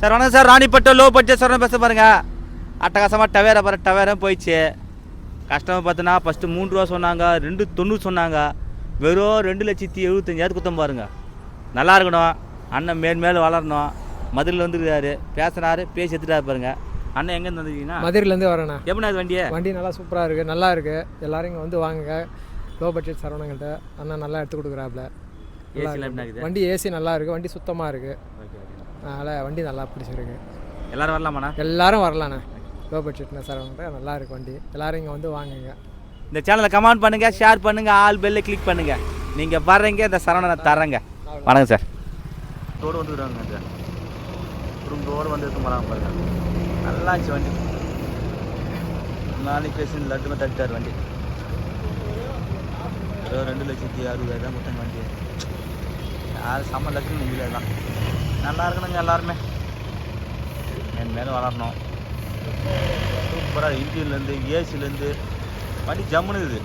Sir வணக்கம் sir. ராணிப்பட்ட low budget sir பேச பாருங்க. அட்டகாசமாக டவேரா பாரு டவேரம் போயிடுச்சு. கஸ்டமர் பார்த்தோன்னா ஃபஸ்ட்டு மூணு ரூபா சொன்னாங்க ரெண்டு தொண்ணூறு சொன்னாங்க. வெறும் ரெண்டு லட்சத்தி எழுபத்தஞ்சாயிரம் குத்தம் பாருங்க. நல்லா இருக்கணும். அண்ணன் மேல் மேல் வளரணும். மதுரையில் வந்துருக்காரு. பேசுனாரு பேசி எடுத்துட்டாரு பாருங்க. அண்ணன் எங்கேருந்து வந்துருக்கீங்கன்னா மதுரையிலேருந்து வரேண்ணா எப்படிண்ணா இது வண்டியை வண்டி நல்லா சூப்பராக இருக்குது நல்லா இருக்குது எல்லாரும் இங்கே வந்து வாங்குங்க. லோ பட்ஜெட் சரவணங்கிட்ட அண்ணா நல்லா எடுத்து கொடுக்குறாப்புல. வண்டி ஏசி நல்லா இருக்குது வண்டி சுத்தமாக இருக்குது அதனால் வண்டி நல்லா பிடிச்சிருக்கு. எல்லாரும் வரலாமாண்ணா? எல்லாரும் வரலாண்ணே. லோ பட்ஜெட்னா சரவணங்கிட்ட நல்லா இருக்கு வண்டி. எல்லாரும் இங்கே வந்து வாங்குங்க. இந்த சேனலை கமெண்ட் பண்ணுங்க ஷேர் பண்ணுங்க ஆல் பெல்ல கிளிக் பண்ணுங்க. நீங்க வர்றீங்க இந்த சரவணனை தரேங்க வணக்கம் சார். ரோடு வந்துடுறாங்க சார். ரோடு வந்து இருக்க போகிறாங்க பாருங்க. நல்லா இருந்துச்சு வண்டி. நாளைக்கு பேசி லட்டுமே தட்டார் வண்டி. ஏதோ ரெண்டு லட்சத்தி அறுபதாயிரம் கொடுத்தாங்க வண்டி. யார் செம்ம லக்கு நீங்கள் தான் நல்லா இருக்கணுங்க எல்லாருமே. என் மேலே வளரணும் சூப்பராக இன்ஜின்லேருந்து ஏசிலேருந்து வண்டி ஜம்முன்னு இருக்குது